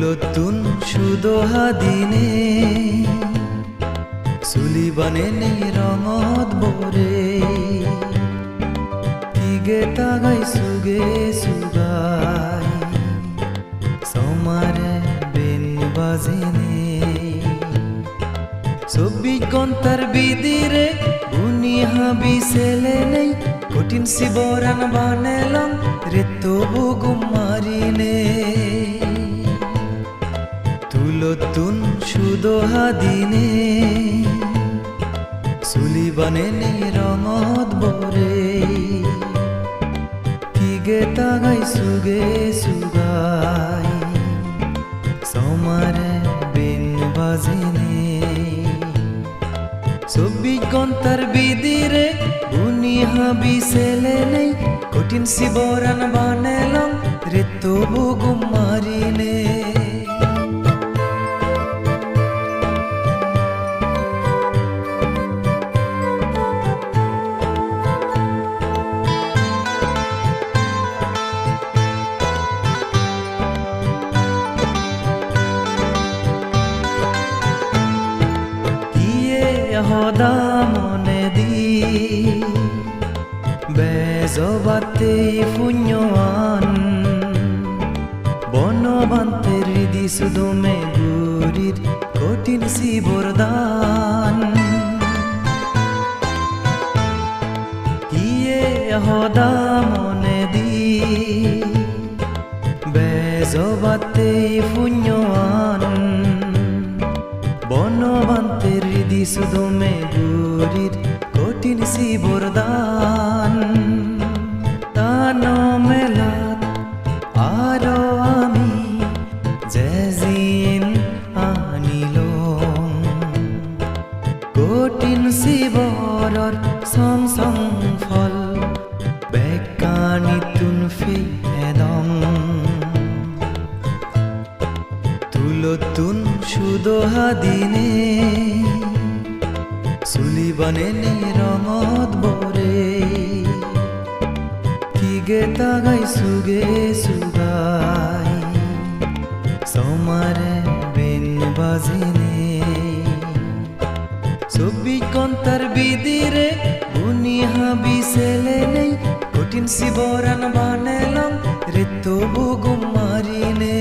তুলতুন সুদোহা দিনে চুলিবানে নে ৰঙত বৰে তিগে তাগাই, সুগে চুগাই সমারে বেন বাজেনে চব্বিশ ঘণ্টার বিদিরে উনি হাবি ছেলে নেই, কঠিন শিবরান বানেলাম রে তবু গুমারিনে সুদোহা দিনে চুলি বানে নে রঙত বরে তিগে তাগাই, সুগে সুগাই, সমারে বিন বাজিনে। চব্বিশ ঘণ্টার বিদিরে উনি হাবি ছেলে নেই, কঠিন শিবরান বানেলাম রে তবু গুমারিনে হদা মনে দি বেজবাতে পুণ্যৱান বনবান্তে হৃদি সুদমে গুৰিৰ কঠিন শিৱৰদান ইয়ে হদা মনে দি বেজবাতে পুণ্যৱান সুদমে গুরির কঠিন শিবরদান। তান মেলাত আরও আমি জেজিন আনিল কঠিন শিবরর সং সং ফল, বেকানি তুন ফেদং তুলতুন সুদোহা দিনে চুলি বানে নে ৰঙত বৰে তিগে তাগাই চুগে চুগাই সমারে বেন বাজিনে। চব্বিশ ঘণ্টার বিদিরে উনি হাবি ছেলে নেই। কঠিন শিবরান বানেলাম, রে তবু গুমারিনে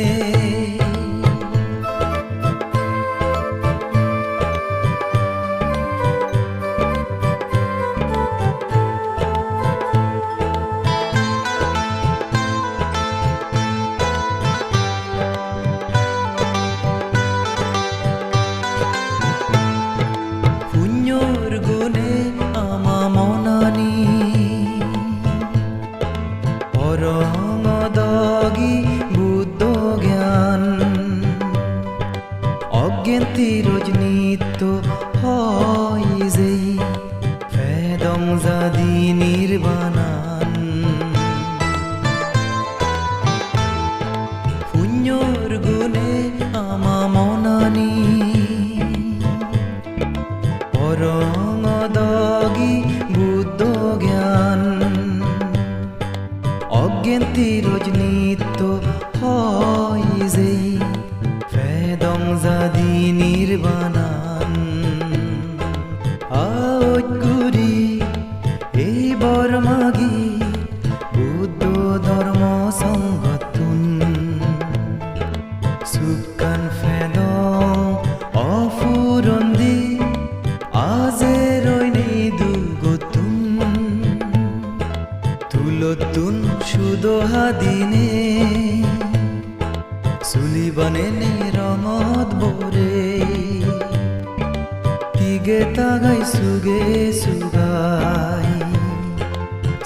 অজ্ঞান্তি নিত্য হয় যেই। ফেদম জাদি নির্বাণান। পুণ্যর গুণে আমা মনানি। পরমদগি নির্বাণান। আগুরি এই বর্মাগি বুদ্ধ ধর্ম সংগতুন সুকান ফেদং, অফুরন্দি, আজে রইনি দুগতুন তুলতুন সুদোহা দিনে চুলি বানে নে তিগে তাগাই চুগে চুগাই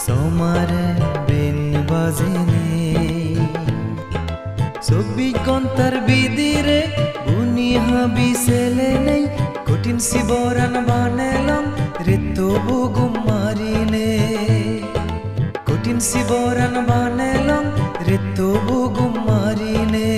সমারে বেন বাজেনে চব্বিশ ঘণ্টার বিদিরে উনি হাবি ছেলে নেই। কঠিন শিবরান বানেলাম, রে তবু গুমারিনে কঠিন শিবরান বানেলাম, রে তবু গুমারিনে